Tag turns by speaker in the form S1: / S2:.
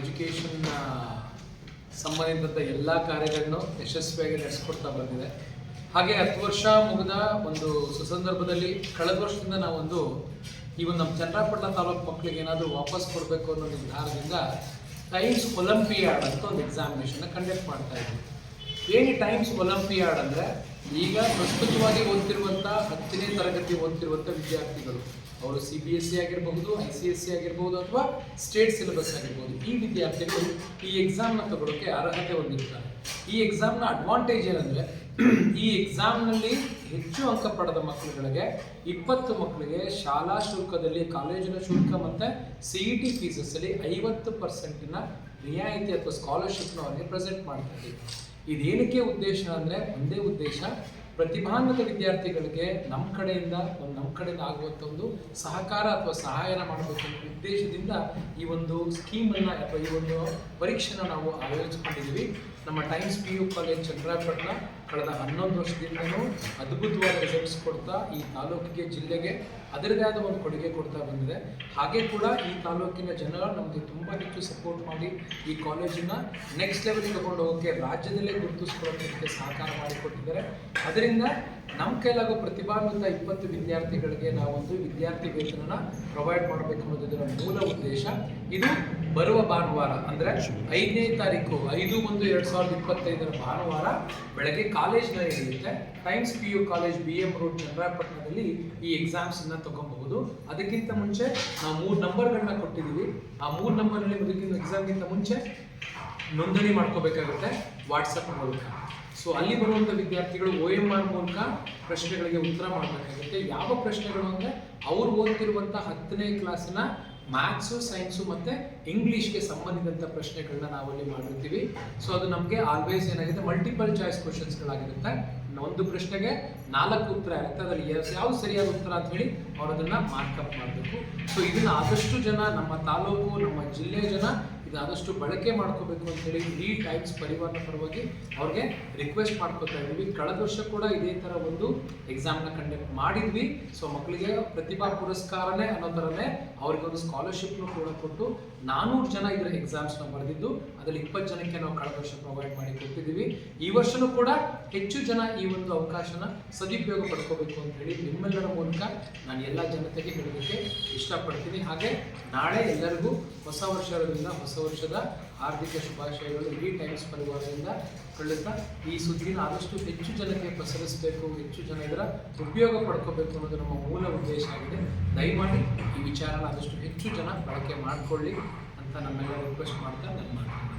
S1: Education ಸಂಬಂಧಿತ ಎಲ್ಲ ಕಾರ್ಯಗಳನ್ನು ಯಶಸ್ವಿಯಾಗಿ ನಡೆಸ್ಕೊಡ್ತಾ ಬಂದಿದೆ. ಹಾಗೆ ಹತ್ತು ವರ್ಷ ಮುಗಿದ ಒಂದು ಸುಸಂದರ್ಭದಲ್ಲಿ ಕಳೆದ ವರ್ಷದಿಂದ ನಾವೊಂದು ಈ ಒಂದು ನಮ್ಮ ಚನ್ನರಾಪಟ್ಟಣ ತಾಲೂಕು ಮಕ್ಕಳಿಗೆ ಏನಾದರೂ ವಾಪಸ್ ಕೊಡಬೇಕು ಅನ್ನೋ ನಿರ್ಧಾರದಿಂದ ಟೈಮ್ಸ್ ಒಲಂಪಿಯಾಡ್ ಅಂತ ಒಂದು ಎಕ್ಸಾಮಿನೇಷನ್ ಕಂಡಕ್ಟ್ ಮಾಡ್ತಾ ಇದ್ವಿ. ಏನು ಟೈಮ್ಸ್ ಒಲಂಪಿಯಾಡ್ ಅಂದರೆ ಈಗ ಪ್ರಸ್ತುತವಾಗಿ ಓದ್ತಿರುವಂಥ ಹತ್ತನೇ ತರಗತಿ ಓದ್ತಿರುವಂಥ ವಿದ್ಯಾರ್ಥಿಗಳು. ಅವರು ಸಿ ಬಿ ಎಸ್ ಸಿ ಆಗಿರಬಹುದು ಐ ಸಿ ಎಸ್ ಸಿ ಆಗಿರ್ಬೋದು ಅಥವಾ ಸ್ಟೇಟ್ ಸಿಲೆಬಸ್ ಆಗಿರ್ಬೋದು ಈ ವಿದ್ಯಾರ್ಥಿಗಳು ಈ ಎಕ್ಸಾಮ್ನ ತಗೊಳ್ಳೋಕ್ಕೆ ಅರ್ಹತೆ ಹೊಂದಿರ್ತಾರೆ ಈ ಎಕ್ಸಾಮ್ನ ಅಡ್ವಾಂಟೇಜ್ ಏನಂದರೆ, ಈ ಎಕ್ಸಾಮ್ನಲ್ಲಿ ಹೆಚ್ಚು ಅಂಕ ಪಡೆದ ಮಕ್ಕಳುಗಳಿಗೆ, ಇಪ್ಪತ್ತು ಮಕ್ಕಳಿಗೆ ಶಾಲಾ ಶುಲ್ಕದಲ್ಲಿ, ಕಾಲೇಜಿನ ಶುಲ್ಕ ಮತ್ತು ಸಿ ಇ ಟಿ ಫೀಸಸ್ಸಲ್ಲಿ ಐವತ್ತು ಪರ್ಸೆಂಟಿನ ರಿಯಾಯಿತಿ ಅಥವಾ ಸ್ಕಾಲರ್ಶಿಪ್ನ ಅವರಿಗೆ ಪ್ರೆಸೆಂಟ್ ಮಾಡ್ತಾ ಇದ್ದೀವಿ ಇದೇನಕ್ಕೆ ಉದ್ದೇಶ ಅಂದರೆ, ಒಂದೇ ಉದ್ದೇಶ ಪ್ರತಿಭಾನ್ವಿತ ವಿದ್ಯಾರ್ಥಿಗಳಿಗೆ ನಮ್ಮ ಕಡೆಯಿಂದ ಒಂದು ನಮ್ಮ ಕಡೆಯಿಂದ ಆಗುವಂಥ ಒಂದು ಸಹಕಾರ ಅಥವಾ ಸಹಾಯನ ಮಾಡಬೇಕು ಅನ್ನೋ ಉದ್ದೇಶದಿಂದ ಈ ಒಂದು ಸ್ಕೀಮನ್ನು ಅಥವಾ ಈ ಒಂದು ಪರೀಕ್ಷೆನ ನಾವು ಆಯೋಜಿಸ್ಕೊಂಡಿದ್ದೀವಿ ನಮ್ಮ Times P U college Chandrapattana ಕಳೆದ ಹನ್ನೊಂದು ವರ್ಷದಿಂದಲೂ ಅದ್ಭುತವಾದ ರಿಸಲ್ಟ್ಸ್ ಕೊಡ್ತಾ ಈ ತಾಲೂಕಿಗೆ, ಜಿಲ್ಲೆಗೆ ಅದರದೇ ಆದ ಒಂದು ಕೊಡುಗೆ ಕೊಡ್ತಾ ಬಂದಿದೆ. ಹಾಗೆ ಕೂಡ ಈ ತಾಲೂಕಿನ ಜನರು ನಮಗೆ ತುಂಬ ಹೆಚ್ಚು ಸಪೋರ್ಟ್ ಮಾಡಿ ಈ ಕಾಲೇಜನ್ನು ನೆಕ್ಸ್ಟ್ ಲೆವೆಲ್ಗೆ ತಗೊಂಡು ಹೋಗೋಕ್ಕೆ ರಾಜ್ಯದಲ್ಲೇ ಗುರುತಿಸ್ಕೊಳ್ಳೋದಕ್ಕೆ ಸಹಕಾರ ಮಾಡಿಕೊಟ್ಟಿದ್ದಾರೆ. ಅದರಿಂದ ನಮ್ಮ ಕೈಲಾಗೋ ಪ್ರತಿಭಾನ್ವಿತ ಇಪ್ಪತ್ತು ವಿದ್ಯಾರ್ಥಿಗಳಿಗೆ ನಾವೊಂದು ವಿದ್ಯಾರ್ಥಿ ವೇತನ ಪ್ರೊವೈಡ್ ಮಾಡಬೇಕು ಅನ್ನೋದರ ಮೂಲ ಉದ್ದೇಶ ಇದು ಬರುವ ಭಾನುವಾರ, ಅಂದರೆ ಐದನೇ ತಾರೀಕು, ಐದು ಒಂದು ಎರಡು ಸಾವಿರದ ಇಪ್ಪತ್ತೈದರ ಭಾನುವಾರ ಬೆಳಗ್ಗೆ ಕಾಲೇಜ್ನಲ್ಲಿ ನಡೆಯುತ್ತೆ. Times P U college B M road ಚಂದ್ರಾಪಟ್ಟಣದಲ್ಲಿ ಈ ಎಕ್ಸಾಮ್ಸನ್ನು ತಗೊಬಹುದು. ಅದಕ್ಕಿಂತ ಮುಂಚೆ ನಾವು ಮೂರು ನಂಬರ್ಗಳನ್ನ ಕೊಟ್ಟಿದ್ದೀವಿ ಆ ಮೂರು ನಂಬರ್ನಲ್ಲಿ ಅದಕ್ಕಿಂತ ಎಕ್ಸಾಮ್ಗಿಂತ ಮುಂಚೆ ನೋಂದಣಿ ಮಾಡ್ಕೋಬೇಕಾಗುತ್ತೆ. ವಾಟ್ಸಪ್ ಮೂಲಕ. ಸೊ ಅಲ್ಲಿ ಬರುವಂಥ ವಿದ್ಯಾರ್ಥಿಗಳು ಒ ಎಂ ಆರ್ ಮೂಲಕ ಪ್ರಶ್ನೆಗಳಿಗೆ ಉತ್ತರ ಮಾಡಬೇಕಾಗುತ್ತೆ. ಯಾವ ಪ್ರಶ್ನೆಗಳು ಅಂದರೆ ಅವ್ರು ಓದ್ತಿರುವಂಥ ಹತ್ತನೇ ಕ್ಲಾಸಿನ ಮ್ಯಾಥ್ಸು ಸೈನ್ಸು ಮತ್ತು ಇಂಗ್ಲೀಷ್ಗೆ ಸಂಬಂಧಿಸಿದಂಥ ಪ್ರಶ್ನೆಗಳನ್ನ ನಾವಲ್ಲಿ ಮಾಡಿರ್ತೀವಿ. ಸೊ ಅದು ನಮಗೆ ಆಲ್ವೇಸ್ ಏನಾಗಿದೆ ಮಲ್ಟಿಪಲ್ ಚಾಯ್ಸ್ ಕ್ವಶನ್ಸ್ಗಳಾಗಿರುತ್ತೆ ಒಂದು ಪ್ರಶ್ನೆಗೆ ನಾಲ್ಕು ಉತ್ತರ ಇರುತ್ತೆ. ಅದರಲ್ಲಿ ಯಾವ್ದು ಸರಿಯಾದ ಉತ್ತರ ಅಂತ ಹೇಳಿ ಅವ್ರು ಅದನ್ನು ಮಾರ್ಕಪ್ ಮಾಡಬೇಕು. ಸೊ ಇದನ್ನ ಆದಷ್ಟು ಜನ ನಮ್ಮ ತಾಲೂಕು, ನಮ್ಮ ಜಿಲ್ಲೆಯ ಜನ ಆದಷ್ಟು ಬಳಕೆ ಮಾಡ್ಕೋಬೇಕು ಅಂತೇಳಿ ಈ ಟೈಮ್ಸ್ ಪರಿವಾರನ ಪರವಾಗಿ ಅವ್ರಿಗೆ ರಿಕ್ವೆಸ್ಟ್ ಮಾಡ್ಕೋತಾ ಇದ್ವಿ ಕಳೆದ ವರ್ಷ ಕೂಡ ಇದೇ ಥರ ಒಂದು ಎಕ್ಸಾಮ್ನ ಕಂಡಕ್ಟ್ ಮಾಡಿದ್ವಿ. ಸೊ ಮಕ್ಕಳಿಗೆ ಪ್ರತಿಭಾ ಪುರಸ್ಕಾರನೇ ಅನ್ನೋ ಥರನೇ ಅವ್ರಿಗೆ ಒಂದು ಸ್ಕಾಲರ್ಶಿಪ್ನು ಕೂಡ ಕೊಟ್ಟು ನಾನ್ನೂರು ಜನ ಇದರ ಎಕ್ಸಾಮ್ಸ್ನ ಬರೆದಿದ್ದು, ಅದರಲ್ಲಿ ಇಪ್ಪತ್ತು ಜನಕ್ಕೆ ನಾವು ಕಳೆದ ವರ್ಷ ಪ್ರೊವೈಡ್ ಮಾಡಿ ಕೊಟ್ಟಿದ್ದೀವಿ. ಈ ವರ್ಷನೂ ಕೂಡ ಹೆಚ್ಚು ಜನ ಈ ಒಂದು ಅವಕಾಶನ ಸದುಪಯೋಗ ಪಡ್ಕೋಬೇಕು ಅಂತ ಹೇಳಿ ನಿಮ್ಮೆಲ್ಲರ ಮೂಲಕ ನಾನು ಎಲ್ಲ ಜನತೆಗೆ ಹೇಳೋದಕ್ಕೆ ಇಷ್ಟಪಡ್ತೀನಿ. ಹಾಗೆ ನಾಳೆ ಎಲ್ಲರಿಗೂ ಹೊಸ ವರ್ಷದಿಂದ ಹೊಸ ವರ್ಷದ ಆರ್ಥಿಕ ಶುಭಾಶಯಗಳು ಇಡೀ ಟೈಮ್ಸ್ ಪರಿವಾರದಿಂದ ಹೇಳುತ್ತಾ ಈ ಸುದ್ದಿನ ಆದಷ್ಟು ಹೆಚ್ಚು ಜನಕ್ಕೆ ಪಸರಿಸಬೇಕು ಹೆಚ್ಚು ಜನ ಇದರ ಉಪಯೋಗ ಪಡ್ಕೋಬೇಕು ಅನ್ನೋದು ನಮ್ಮ ಮೂಲ ಉದ್ದೇಶ ಆಗಿದೆ. ದಯಮಾಡಿ ಈ ವಿಚಾರನ ಆದಷ್ಟು ಹೆಚ್ಚು ಜನ ಬಳಕೆ ಮಾಡಿಕೊಳ್ಳಿ ಅಂತ ನಮ್ಮೆಲ್ಲ ರಿಕ್ವೆಸ್ಟ್ ಮಾಡ್ತಾ ನಾನು ಮಾತು